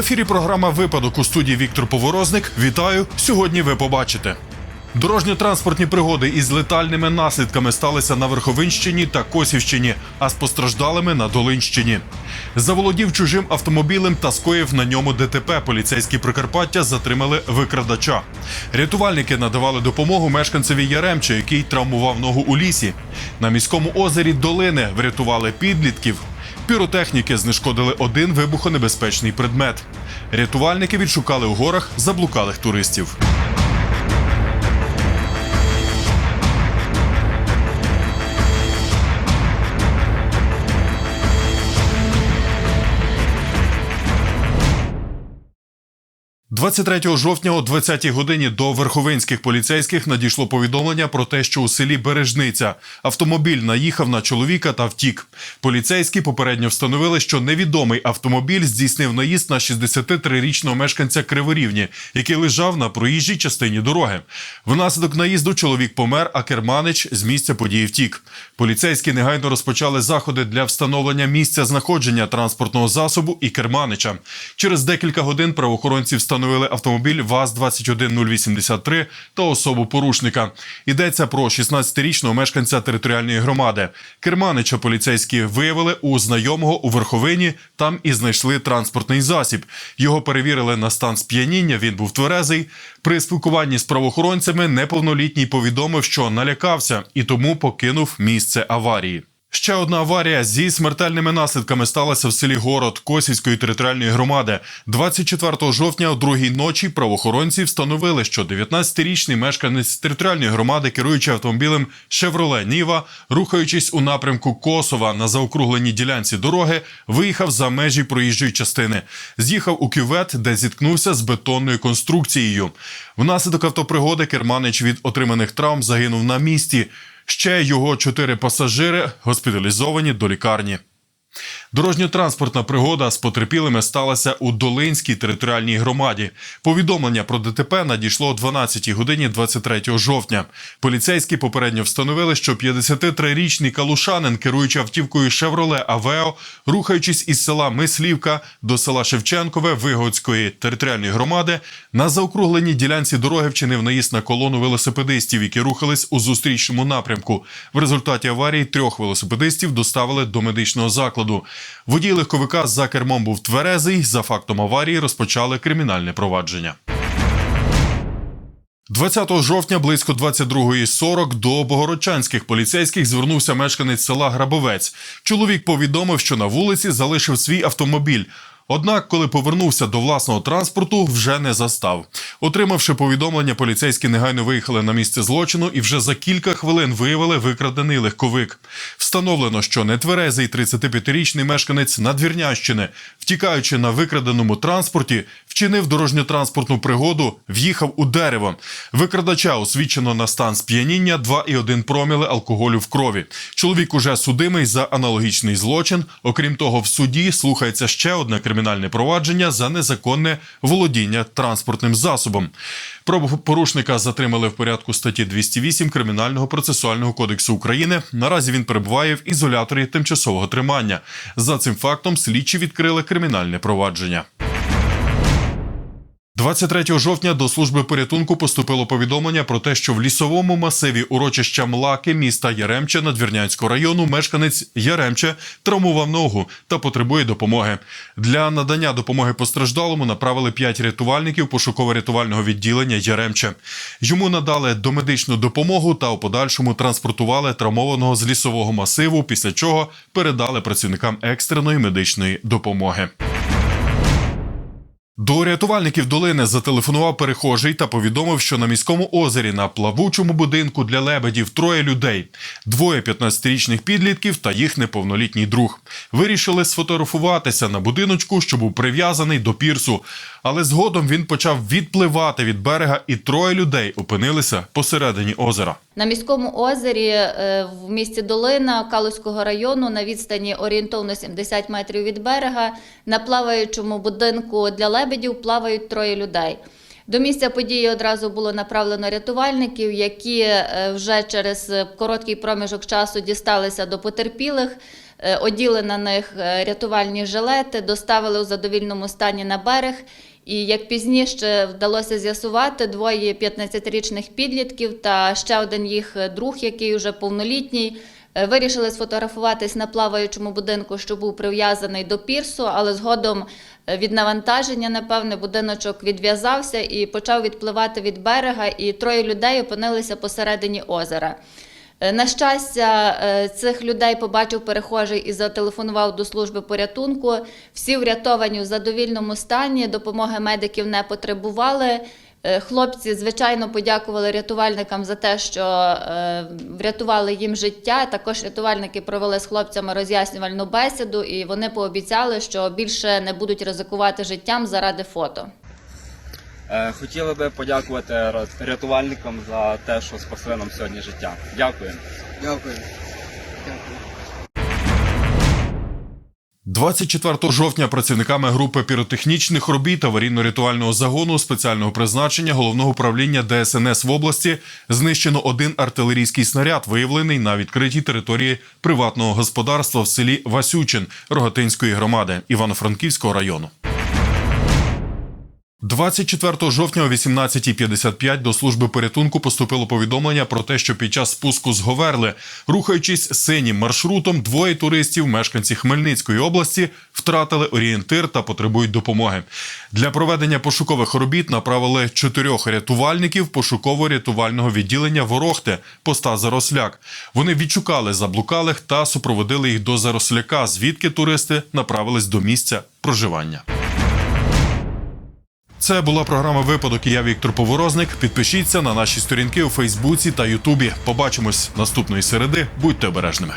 ефірі програма Випадок у студії Віктор Поворозник. Вітаю! Сьогодні ви побачите. Дорожньо-транспортні пригоди із летальними наслідками сталися на Верховинщині та Косівщині, а з постраждалими на Долинщині. Заволодів чужим автомобілем та скоїв на ньому ДТП. Поліцейські Прикарпаття затримали викрадача. Рятувальники надавали допомогу мешканцеві Яремче, який травмував ногу у лісі. На міському озері Долини врятували підлітків. Піротехніки знешкодили один вибухонебезпечний предмет. Рятувальники відшукали у горах заблукалих туристів. – 23 жовтня о 20-й годині до верховинських поліцейських надійшло повідомлення про те, що у селі Бережниця автомобіль наїхав на чоловіка та втік. Поліцейські попередньо встановили, що невідомий автомобіль здійснив наїзд на 63-річного мешканця Криворівні, який лежав на проїжджій частині дороги. Внаслідок наїзду чоловік помер, а керманич з місця події втік. Поліцейські негайно розпочали заходи для встановлення місця знаходження транспортного засобу і керманича. Через декілька годин правоохоронці встановили автомобіль ВАЗ-21083 та особу порушника. Йдеться про 16-річного мешканця територіальної громади. Керманича поліцейські виявили у знайомого у Верховині. Там і знайшли транспортний засіб. Його перевірили на стан сп'яніння. Він був тверезий. При спілкуванні з правоохоронцями неповнолітній повідомив, що налякався і тому покинув місце аварії. Ще одна аварія зі смертельними наслідками сталася в селі Город Косівської територіальної громади. 24 жовтня о другій ночі правоохоронці встановили, що 19-річний мешканець територіальної громади, керуючи автомобілем Шевроле Ніва, рухаючись у напрямку Косова на заокругленій ділянці дороги, виїхав за межі проїжджої частини. З'їхав у кювет, де зіткнувся з бетонною конструкцією. Внаслідок автопригоди керманич від отриманих травм загинув на місці. Ще його чотири пасажири госпіталізовані до лікарні. Дорожньо-транспортна пригода з потерпілими сталася у Долинській територіальній громаді. Повідомлення про ДТП надійшло о 12 годині 23 жовтня. Поліцейські попередньо встановили, що 53-річний калушанин, керуючи автівкою Шевроле Авео, рухаючись із села Мислівка до села Шевченкове Вигодської територіальної громади, на заокругленій ділянці дороги вчинив наїзд на колону велосипедистів, які рухались у зустрічному напрямку. В результаті аварії трьох велосипедистів доставили до медичного закладу. Водій легковика за кермом був тверезий. За фактом аварії розпочали кримінальне провадження. 20 жовтня близько 22.40 до богородчанських поліцейських звернувся мешканець села Грабовець. Чоловік повідомив, що на вулиці залишив свій автомобіль. Однак, коли повернувся до власного транспорту, вже не застав. Отримавши повідомлення, поліцейські негайно виїхали на місце злочину і вже за кілька хвилин виявили викрадений легковик. Встановлено, що нетверезий 35-річний мешканець Надвірнящини, втікаючи на викраденому транспорті, вчинив дорожньо-транспортну пригоду, в'їхав у дерево. Викрадача освідчено на стан сп'яніння 2,1 проміли алкоголю в крові. Чоловік уже судимий за аналогічний злочин. Окрім того, в суді слухається ще одне кримінальне провадження за незаконне володіння транспортним засобом. Правопорушника затримали в порядку статті 208 Кримінального процесуального кодексу України. Наразі він перебуває в ізоляторі тимчасового тримання. За цим фактом слідчі відкрили кримінальне провадження. 23 жовтня до служби порятунку поступило повідомлення про те, що в лісовому масиві урочища Млаки міста Яремче Надвірнянського району мешканець Яремче травмував ногу та потребує допомоги. Для надання допомоги постраждалому направили 5 рятувальників пошуково-рятувального відділення Яремче. Йому надали домедичну допомогу та у подальшому транспортували травмованого з лісового масиву, після чого передали працівникам екстреної медичної допомоги. До рятувальників долини зателефонував перехожий та повідомив, що на міському озері на плавучому будинку для лебедів троє людей: двоє 15-річних підлітків та їх неповнолітній друг. Вирішили сфотографуватися на будиночку, що був прив'язаний до пірсу. Але згодом він почав відпливати від берега, і троє людей опинилися посередині озера. На міському озері е, в місті Долина Калузького району на відстані орієнтовно 70 метрів від берега на плаваючому будинку для лебедів плавають троє людей. До місця події одразу було направлено рятувальників, які е, вже через короткий проміжок часу дісталися до потерпілих. е, оділи на них рятувальні жилети, доставили у задовільному стані на берег. І як пізніше вдалося з'ясувати, двоє 15-річних підлітків та ще один їх друг, який вже повнолітній, е, вирішили сфотографуватись на плаваючому будинку, що був прив'язаний до пірсу, але згодом е, від навантаження, напевне, будиночок відв'язався і почав відпливати від берега, і троє людей опинилися посередині озера. Е, На щастя, е, цих людей побачив перехожий і зателефонував до служби порятунку. Всі врятовані в задовільному стані, допомоги медиків не потребували. Е, Хлопці, звичайно, подякували рятувальникам за те, що врятували їм життя. Також рятувальники провели з хлопцями роз'яснювальну бесіду, і вони пообіцяли, що більше не будуть ризикувати життям заради фото. Е, Хотіли би подякувати рятувальникам за те, що спасли нам сьогодні життя. Дякую. Дякую. Дякую. 24 жовтня працівниками групи піротехнічних робіт аварійно-рятувального загону спеціального призначення головного управління ДСНС в області знищено один артилерійський снаряд, виявлений на відкритій території приватного господарства в селі Васючин Рогатинської громади Івано-Франківського району. 24 жовтня о 18.55 до служби порятунку поступило повідомлення про те, що під час спуску з Говерли, рухаючись синім маршрутом, двоє туристів, мешканці Хмельницької області, втратили орієнтир та потребують допомоги. Для проведення пошукових робіт направили чотирьох рятувальників пошуково-рятувального відділення Ворохте поста Заросляк. Вони відшукали заблукалих та супроводили їх до Заросляка, звідки туристи направились до місця проживання. Це була програма Випадок. Я Віктор Поворозник. Підпишіться на наші сторінки у Фейсбуці та Ютубі. Побачимось наступної середи. Будьте обережними.